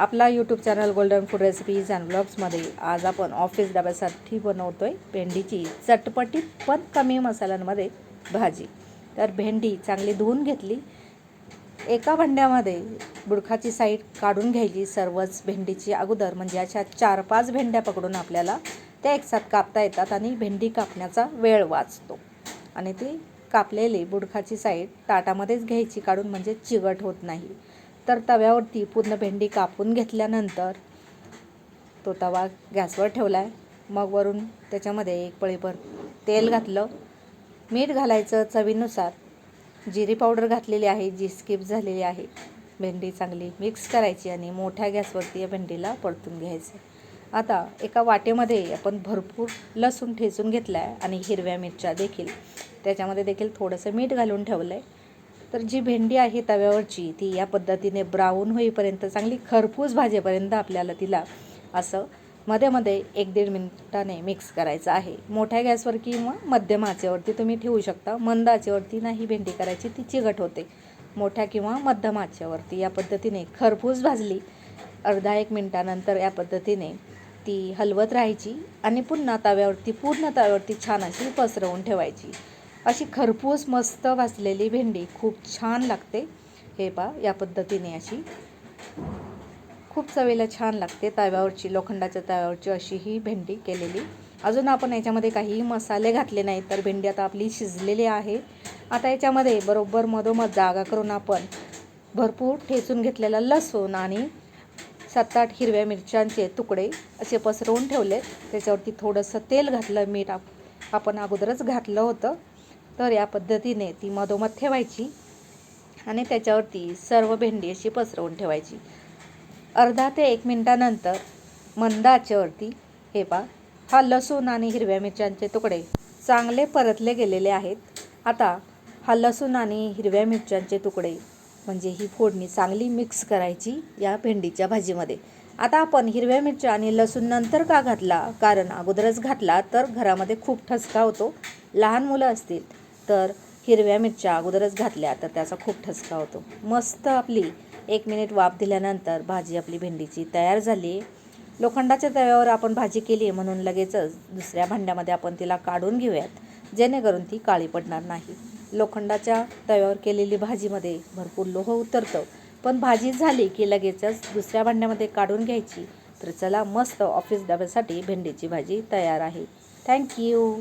आपला YouTube channel golden food recipes and ब्लॉग्समध्ये आज आपण ऑफिस डब्यासाठी बनवतो आहे भेंडीची चटपटीत पण कमी मसाल्यांमध्ये भाजी. तर भेंडी चांगली धुवून घेतली. एका भांड्यामध्ये बुडखाची साईड काढून घ्यायची सर्वच भेंडीची अगोदर. म्हणजे अशा चार पाच भेंड्या पकडून आपल्याला त्या एकसाथ कापता येतात आणि भेंडी कापण्याचा वेळ वाचतो. आणि ती कापलेली बुडखाची साईड ताटामध्येच घ्यायची. काढून म्हणजे चिगट होत नाही. तर तव्यावरती पूर्ण भेंडी कापून घेतल्यानंतर तो तवा गॅसवर ठेवला आहे मग वरून त्याच्यामध्ये एक पळीभर तेल घातलं. मीठ घालायचं चवीनुसार. जिरी पावडर घातलेली आहे जी स्किप झालेली आहे. भेंडी चांगली मिक्स करायची आणि मोठ्या गॅसवरती या भेंडीला परतून घ्यायचं. आता एका वाटेमध्ये आपण भरपूर लसूण ठेचून घेतला आहे आणि हिरव्या मिरच्या देखील. त्याच्यामध्ये देखील थोडंसं मीठ घालून ठेवलं आहे तर जी भेंडी आहे तव्यावरची ती या पद्धतीने ब्राऊन होईपर्यंत चांगली खरपूस भाजेपर्यंत आपल्याला तिला असं मध्ये मध्ये एक दीड मिनिटाने मिक्स करायचं आहे. मोठ्या गॅसवर किंवा मध्यम आचेवरती तुम्ही ठेवू शकता. मंद आचेवरती नाही भेंडी करायची ती चिघट होते. मोठ्या किंवा मध्यम आचेवरती या पद्धतीने खरपूस भाजली अर्धा एक मिनटानंतर या पद्धतीने ती हलवत राहायची आणि पुन्हा तव्यावरती पूर्ण तव्यावरती छान अशी पसरवून ठेवायची. अशी खरपूस मस्त भाजलेली भेंडी खूप छान लागते. हे पा या पद्धतीने अशी. खूप चवीला छान लागते तव्यावरची लोखंडाच्या तव्यावरची अशी ही भेंडी केलेली. अजून आपण याच्यामध्ये काहीही मसाले घातले नाहीत तर भेंडी आता आपली शिजलेली आहे. आता याच्यामध्ये बरोबर मधोमध जागा करून आपण भरपूर ठेचून घेतलेला लसूण आणि सात आठ हिरव्या मिरच्यांचे तुकडे असे पसरवून ठेवले त्याच्यावरती थोडंसं तेल घातलं मीठ आप आपण अगोदरच घातलं होतं. तर या पद्धतीने ती मधोमध ठेवायची आणि त्याच्यावरती सर्व भेंडी अशी पसरवून ठेवायची. अर्धा ते एक मिनटानंतर मंद आचेवरती हे पा हा लसूण आणि हिरव्या मिरच्यांचे तुकडे चांगले परतले गेलेले आहेत. आता हा लसूण आणि हिरव्या मिरच्यांचे तुकडे म्हणजे ही फोडणी चांगली मिक्स करायची या भेंडीच्या भाजीमध्ये. आता आपण हिरव्या मिरच्या आणि लसूण नंतर का घातला? कारण अगोदरच घातला तर घरामध्ये खूप ठसका होतो. लहान मुलं असतील. तर हिरव्या मिरच्या अगोदरच घातल्या तर त्याचा खूप ठसका होतो. मस्त आपली एक मिनिट वाफ दिल्यानंतर भाजी आपली भेंडीची तयार झाली. लोखंडाच्या तव्यावर आपण भाजी केली आहे म्हणून लगेचच दुसऱ्या भांड्यामध्ये आपण तिला काढून घेऊयात जेणेकरून ती काळी पडणार नाही. लोखंडाच्या तव्यावर केलेली भाजीमध्ये भरपूर लोह उतरतं पण भाजी झाली की लगेचच दुसऱ्या भांड्यामध्ये काढून घ्यायची. तर चला मस्त ऑफिस डब्यासाठी भेंडीची भाजी तयार आहे. थँक्यू